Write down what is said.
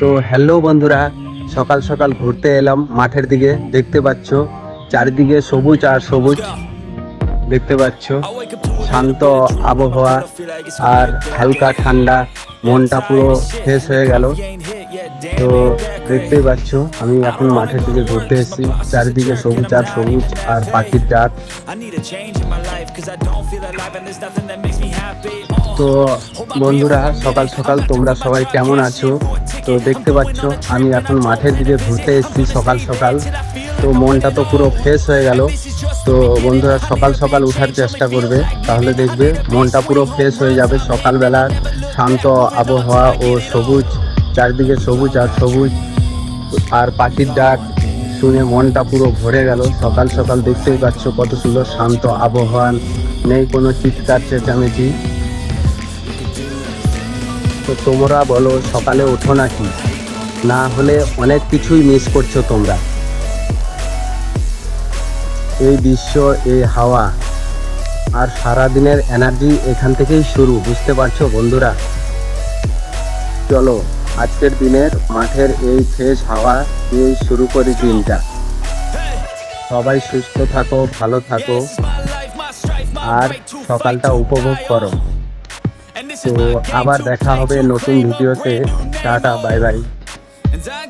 তো হ্যালো বন্ধুরা, সকাল সকাল ঘুরতে এলাম মাঠের দিকে। দেখতে পাচ্ছ, চারিদিকে সবুজ আর সবুজ দেখতে পাচ্ছ। শান্ত আবহাওয়া আর হালকা ঠান্ডা, মনটা পুরো ফ্রেশ হয়ে গেল। তো দেখতেই পাচ্ছ, আমি এখন মাঠের দিকে ঘুরতে এসেছি। চারিদিকে সবুজ আর সবুজ আর পাখির ডাক. তো বন্ধুরা, সকাল সকাল তোমরা সবাই কেমন আছো? তো দেখতে পাচ্ছ, আমি এখন মাঠের দিকে ঘুরতে এসেছি সকাল সকাল। তো মনটা তো পুরো ফ্রেশ হয়ে গেল। তো বন্ধুরা, সকাল সকাল উঠার চেষ্টা করবে। তাহলে দেখবে মনটা পুরো ফ্রেশ হয়ে যাবে। সকালবেলার শান্ত আবহাওয়া ও সবুজ চারদিকে সবুজ আর সবুজ আর পাখির ডাক শুনে মনটা পুরো ভরে গেল। সকাল সকাল দেখতেই পাচ্ছ কত সুন্দর শান্ত আবহাওয়া। নেই কোনো চিৎকার, চেঁচামেচি। তো তোমরা বলো, সকালে ওঠো নাকি? না হলে অনেক কিছুই মিস করছ তোমরা। এই দৃশ্য এই হাওয়া আর সারা দিনের এনার্জি এখান থেকেই শুরু, বুঝতে পারছ বন্ধুরা? চলো। আজকের দিনের মাঠের এই ফ্রেশ হাওয়া দিয়ে শুরু করি দিনটা। সবাই সুস্থ থাকো, ভালো থাকো। আর সকালটা উপভোগ করো। তো আবার দেখা হবে নতুন ভিডিওতে। Tata, bye bye.